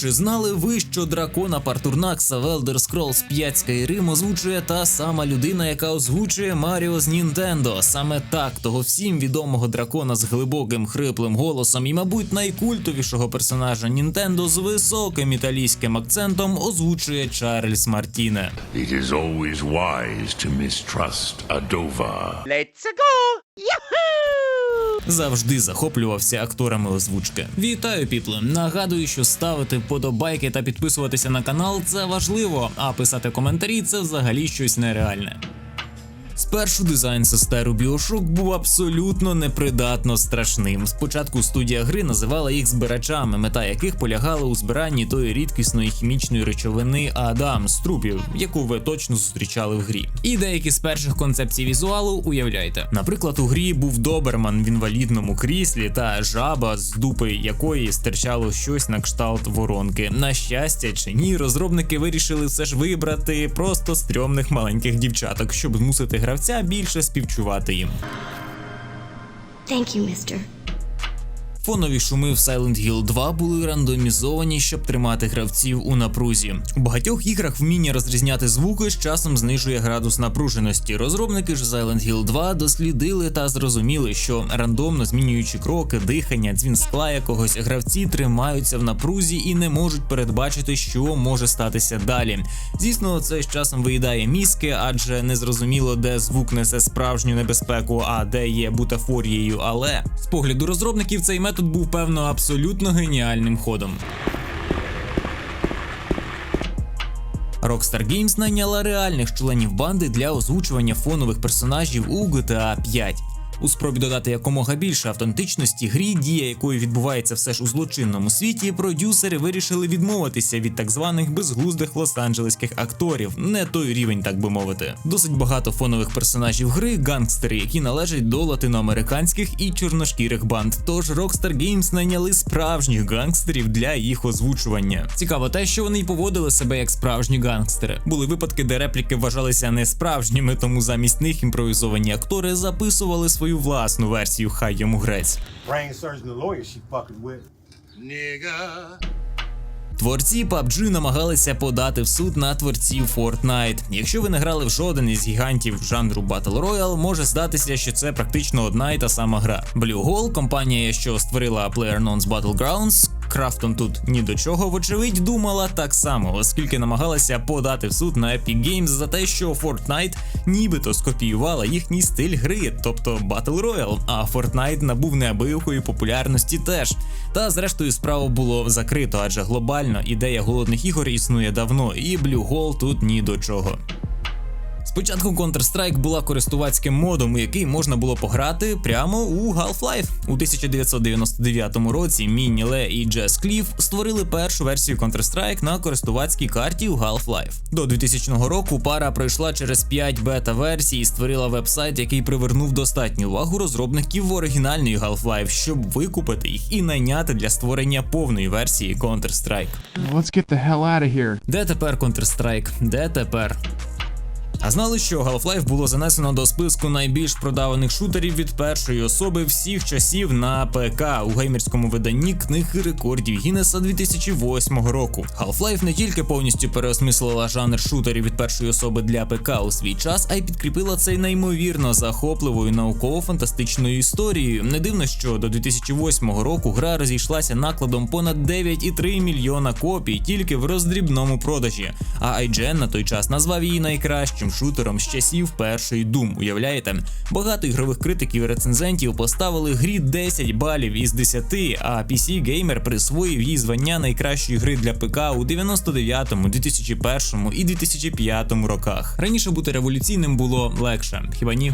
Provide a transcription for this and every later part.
Чи знали ви, що дракона Партурнакса в Elder Scrolls 5 Skyrim озвучує та сама людина, яка озвучує Маріо з Нінтендо? Саме так того всім відомого дракона з глибоким хриплим голосом і, мабуть, найкультовішого персонажа Нінтендо з високим італійським акцентом озвучує Чарльз Мартіне. It is always wise to mistrust Adova. Let's go! Yahoo! Завжди захоплювався акторами озвучки. Вітаю, піпли! Нагадую, що ставити вподобайки та підписуватися на канал це важливо, а писати коментарі це взагалі щось нереальне. Спершу дизайн сестеру Bioshock був абсолютно непридатно страшним. Спочатку студія гри називала їх збирачами, мета яких полягала у збиранні тої рідкісної хімічної речовини Адам з трупів, яку ви точно зустрічали в грі. І деякі з перших концепцій візуалу уявляйте. Наприклад, у грі був доберман в інвалідному кріслі та жаба, з дупи якої стирчало щось на кшталт воронки. На щастя чи ні, розробники вирішили все ж вибрати просто стрьомних маленьких дівчаток, щоб змусити гравця більше співчувати їм. Thank you. Фонові шуми в Silent Hill 2 були рандомізовані, щоб тримати гравців у напрузі. У багатьох іграх вміння розрізняти звуки з часом знижує градус напруженості. Розробники ж Silent Hill 2 дослідили та зрозуміли, що рандомно змінюючи кроки, дихання, дзвін скла якогось, гравці тримаються в напрузі і не можуть передбачити, що може статися далі. Звісно, це з часом виїдає мізки, адже незрозуміло, де звук несе справжню небезпеку, а де є бутафорією. Але з погляду розробників цей метод був певно абсолютно геніальним ходом. Rockstar Games найняла реальних членів банди для озвучування фонових персонажів у GTA 5. У спробі додати якомога більше автентичності грі, дія якої відбувається все ж у злочинному світі, продюсери вирішили відмовитися від так званих безглуздих лос-анджелеських акторів, не той рівень, так би мовити. Досить багато фонових персонажів гри гангстери, які належать до латиноамериканських і чорношкірих банд. Тож Rockstar Games найняли справжніх гангстерів для їх озвучування. Цікаво те, що вони й поводили себе як справжні гангстери. Були випадки, де репліки вважалися не справжніми, тому замість них імпровізовані актори записували свою власну версію хай йому грець. Творці PUBG намагалися подати в суд на творців Fortnite. Якщо ви не грали в жоден із гігантів жанру Battle Royale, може здатися, що це практично одна і та сама гра. Blue Hole, компанія, що створила PlayerUnknown's Battlegrounds, Крафтон тут ні до чого, вочевидь, думала так само, оскільки намагалася подати в суд на Epic Games за те, що Fortnite нібито скопіювала їхній стиль гри, тобто Battle Royale, а Fortnite набув неабиякої популярності теж. Та зрештою справу було закрито, адже глобально ідея голодних ігор існує давно, і Blue Hole тут ні до чого. Спочатку Counter-Strike була користувацьким модом, який можна було пограти прямо у Half-Life. У 1999 році Мінні Ле і Джес Кліф створили першу версію Counter-Strike на користувацькій карті у Half-Life. До 2000 року пара пройшла через 5 бета-версій і створила веб-сайт, який привернув достатню увагу розробників оригінальної Half-Life, щоб викупити їх і найняти для створення повної версії Counter-Strike. Let's get the hell out of here. Де тепер Counter-Strike? Де тепер? А знали, що Half-Life було занесено до списку найбільш продаваних шутерів від першої особи всіх часів на ПК у геймерському виданні книги рекордів Гіннеса 2008 року. Half-Life не тільки повністю переосмислила жанр шутерів від першої особи для ПК у свій час, а й підкріпила цей неймовірно захопливою науково-фантастичною історією. Не дивно, що до 2008 року гра розійшлася накладом понад 9,3 мільйона копій тільки в роздрібному продажі. А IGN на той час назвав її найкращим шутером з часів першої Doom. Уявляєте? Багато ігрових критиків і рецензентів поставили грі 10 балів із 10, а PC Gamer присвоїв їй звання найкращої гри для ПК у 99-му, 2001 і 2005 роках. Раніше бути революційним було легше, хіба ні?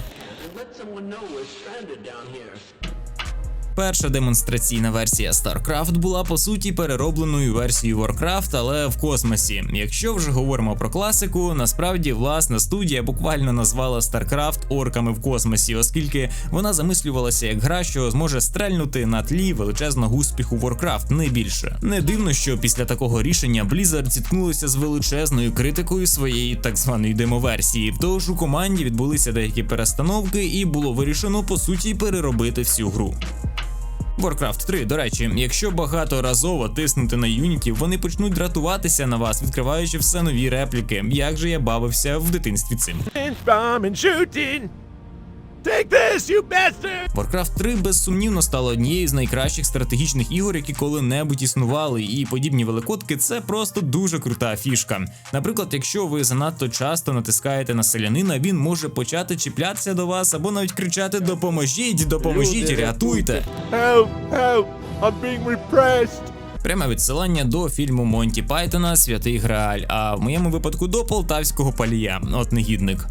Перша демонстраційна версія StarCraft була по суті переробленою версією Warcraft, але в космосі. Якщо вже говоримо про класику, насправді власна студія буквально назвала StarCraft орками в космосі, оскільки вона замислювалася як гра, що зможе стрельнути на тлі величезного успіху Warcraft, не більше. Не дивно, що після такого рішення Blizzard зіткнулися з величезною критикою своєї так званої демоверсії. Тож у команді відбулися деякі перестановки, і було вирішено по суті переробити всю гру. Warcraft 3, до речі, якщо багаторазово тиснути на юнітів, вони почнуть дратуватися на вас, відкриваючи все нові репліки. Як же я бавився в дитинстві цим. Take this, you bastard! Warcraft 3 безсумнівно стала однією з найкращих стратегічних ігор, які коли-небудь існували, і подібні великодки це просто дуже крута фішка. Наприклад, якщо ви занадто часто натискаєте на селянина, він може почати чіплятися до вас або навіть кричати Допоможіть, допоможіть, рятуйте. Help, help! I'm being repressed! Пряме відсилання до фільму Монті Пайтона Святий Грааль, а в моєму випадку до полтавського палія. От негідник.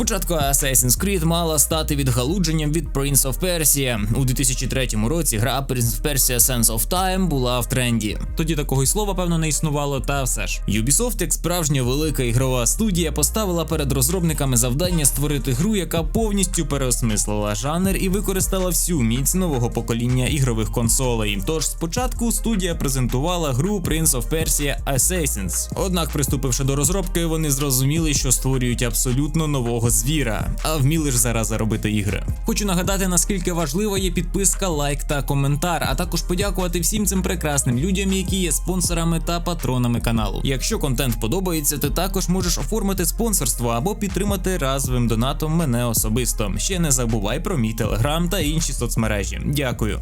Спочатку Assassin's Creed мала стати відгалудженням від Prince of Persia. У 2003 році гра Prince of Persia Sense of Time була в тренді. Тоді такого й слова, певно, не існувало, та все ж. Ubisoft, як справжня велика ігрова студія, поставила перед розробниками завдання створити гру, яка повністю переосмислила жанр і використала всю міць нового покоління ігрових консолей. Тож спочатку студія презентувала гру Prince of Persia Assassins. Однак, приступивши до розробки, вони зрозуміли, що створюють абсолютно нового звіра, а вміли ж зараз заробити ігри. Хочу нагадати, наскільки важлива є підписка, лайк та коментар, а також подякувати всім цим прекрасним людям, які є спонсорами та патронами каналу. Якщо контент подобається, ти також можеш оформити спонсорство або підтримати разовим донатом мене особисто. Ще не забувай про мій телеграм та інші соцмережі. Дякую.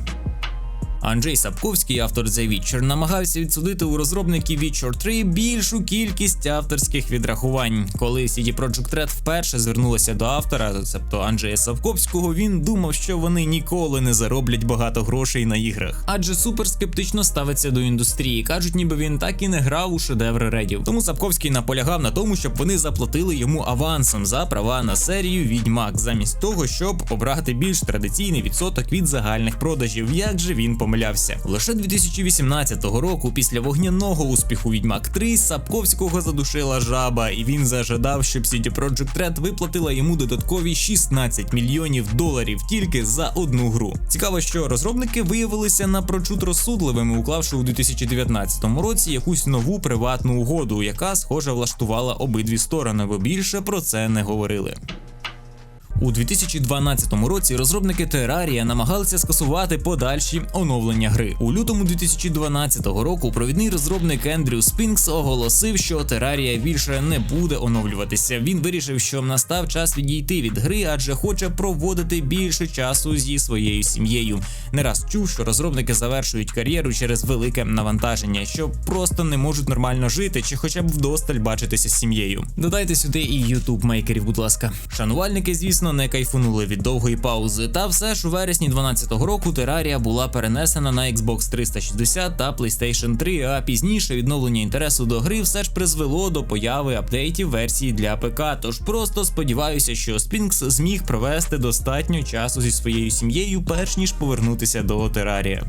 Анджей Сапковський, автор The Witcher, намагався відсудити у розробників Witcher 3 більшу кількість авторських відрахувань. Коли CD Projekt Red вперше звернулася до автора, тобто Анджея Сапковського, він думав, що вони ніколи не зароблять багато грошей на іграх. Адже супер скептично ставиться до індустрії. кажуть, ніби він так і не грав у шедеври редів. Тому Сапковський наполягав на тому, щоб вони заплатили йому авансом за права на серію Відьмак, замість того, щоб обрати більш традиційний відсоток від загальних продажів. Як же він помилявся? Лише 2018 року, після вогняного успіху Відьмак 3, Сапковського задушила жаба, і він зажадав, щоб CD Projekt Red виплатила йому додаткові 16 мільйонів доларів тільки за одну гру. Цікаво, що розробники виявилися напрочуд розсудливими, уклавши у 2019 році якусь нову приватну угоду, яка схоже влаштувала обидві сторони, бо більше про це не говорили. У 2012 році розробники Terraria намагалися скасувати подальші оновлення гри. У лютому 2012 року провідний розробник Ендрю Спінкс оголосив, що Terraria більше не буде оновлюватися. Він вирішив, що настав час відійти від гри, адже хоче проводити більше часу зі своєю сім'єю. Не раз чув, що розробники завершують кар'єру через велике навантаження, що просто не можуть нормально жити чи хоча б вдосталь бачитися з сім'єю. Додайте сюди і YouTube мейкерів, будь ласка. Шанувальники, звісно, не кайфунули від довгої паузи. Та все ж у вересні 2012 року Terraria була перенесена на Xbox 360 та PlayStation 3, а пізніше відновлення інтересу до гри все ж призвело до появи апдейтів версії для ПК. Тож просто сподіваюся, що Спінкс зміг провести достатньо часу зі своєю сім'єю, перш ніж повернутися до Terraria.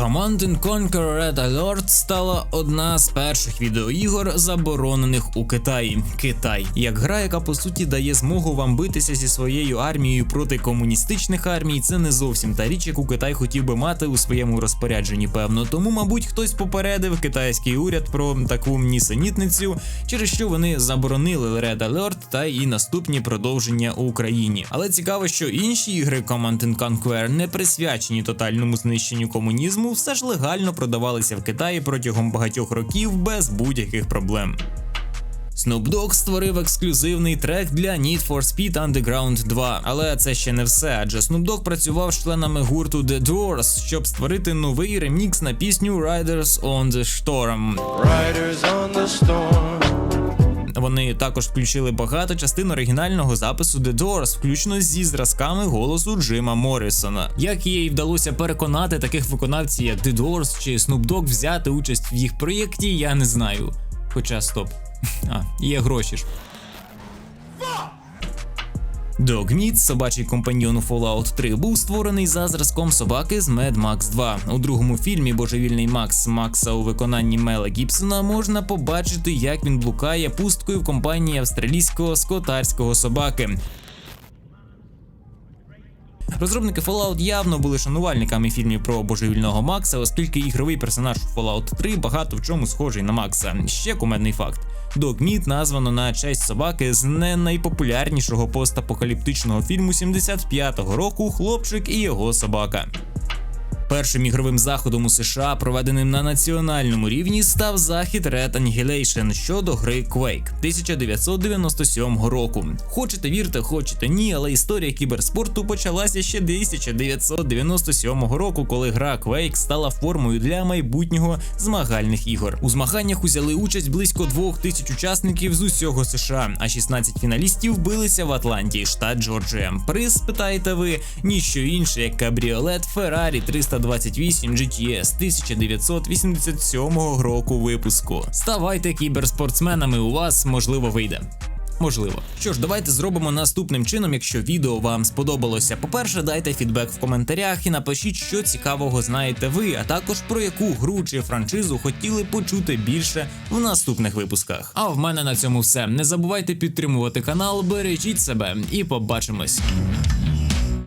Command and Conquer Red Alert стала одна з перших відеоігор, заборонених у Китаї. Китай як гра, яка по суті дає змогу вам битися зі своєю армією проти комуністичних армій. Це не зовсім та річ, яку Китай хотів би мати у своєму розпорядженні. Певно, тому, мабуть, хтось попередив китайський уряд про таку нісенітницю, через що вони заборонили Red Alert та і наступні продовження у Україні. Але цікаво, що інші ігри Command and Conquer не присвячені тотальному знищенню комунізму, все ж легально продавалися в Китаї протягом багатьох років без будь-яких проблем. Snoop Dogg створив ексклюзивний трек для Need for Speed Underground 2, але це ще не все, адже Snoop Dogg працював з членами гурту The Doors, щоб створити новий ремікс на пісню Riders on the Storm. Riders on the storm. Вони також включили багато частин оригінального запису The Doors, включно зі зразками голосу Джима Моррісона. Як їй вдалося переконати таких виконавців, як The Doors чи Snoop Dogg взяти участь в їх проєкті, я не знаю. Хоча стоп. А, є гроші ж. Dogmeat, собачий компаньйон у Fallout 3, був створений за зразком собаки з Mad Max 2. У другому фільмі Божевільний Макс Макса у виконанні Мела Гібсона можна побачити, як він блукає пусткою в компанії австралійського скотарського собаки. Розробники Fallout явно були шанувальниками фільмів про божевільного Макса, оскільки ігровий персонаж Fallout 3 багато в чому схожий на Макса. Ще кумедний факт. Догміт названо на честь собаки з не найпопулярнішого постапокаліптичного фільму 75-го року Хлопчик і його собака. Першим ігровим заходом у США, проведеним на національному рівні, став захід Red Annihilation щодо гри Quake 1997 року. Хочете вірте, хочете ні, але історія кіберспорту почалася ще 1997 року, коли гра Quake стала формою для майбутнього змагальних ігор. У змаганнях узяли участь близько двох тисяч учасників з усього США, а 16 фіналістів билися в Атланті, штат Джорджія. Приз, питаєте ви, ніщо інше, як кабріолет Феррарі Ferrari 328 GTS 1987 року випуску. Ставайте кіберспортсменами, у вас можливо вийде. Можливо. Що ж, давайте зробимо наступним чином, якщо відео вам сподобалося. По-перше, дайте фідбек в коментарях і напишіть, що цікавого знаєте ви, а також про яку гру чи франшизу хотіли почути більше в наступних випусках. А в мене на цьому все. Не забувайте підтримувати канал, бережіть себе і побачимось.